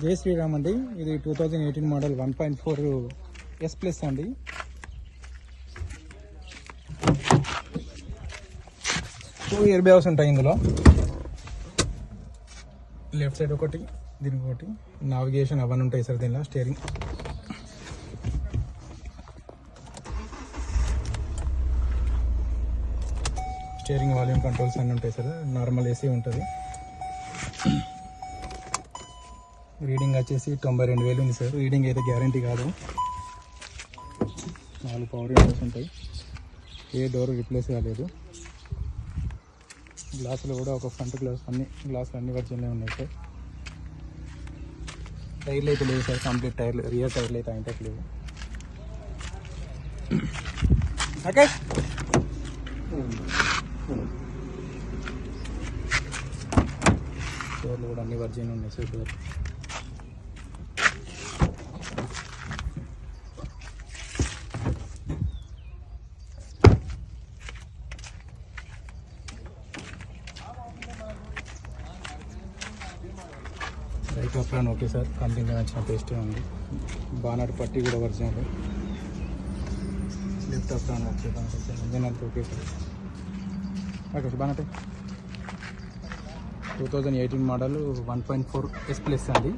జై శ్రీరామ్ అండి. ఇది two thousand eighteen model one point four S plus అండి. టూ ఇయర్ బ్యాగ్స్ ఉంటాయి ఇందులో. లెఫ్ట్ సైడ్ ఒకటి దీనికి ఒకటి నావిగేషన్ అవన్నీ ఉంటాయి సార్ దీనిలో స్టీరింగ్ స్టీరింగ్ వాల్యూమ్ కంట్రోల్స్ అన్నీ ఉంటాయి సార్. నార్మల్ ఏసీ ఉంటుంది. రీడింగ్ వచ్చేసి తొంభై రెండు వేలు ఉంది సార్. రీడింగ్ అయితే గ్యారంటీ కాదు. నాలుగు పవర్ విండోస్ ఉంటాయి. ఏ డోర్ రిప్లేస్ కాలేదు. గ్లాసులు కూడా ఒక ఫ్రంట్ గ్లాస్ అన్ని గ్లాసులు అన్ని వర్జన్లే ఉన్నాయి సార్. టైర్లు అయితే లేవు సార్. కంప్లీట్ టైర్లు రియర్ టైర్లు అయితే అంటే లేవు. ఓకే డోర్లు కూడా అన్ని వర్జిన్ ఉన్నాయి sir. Door right apron okay sir. కంపెనీలో నచ్చిన టేస్టే ఉంది. బానాడు పట్టి కూడా original. Left apron okay engine అంతా okay sir. Okay sir బానటే two thousand eighteen model one point four S plus అండి.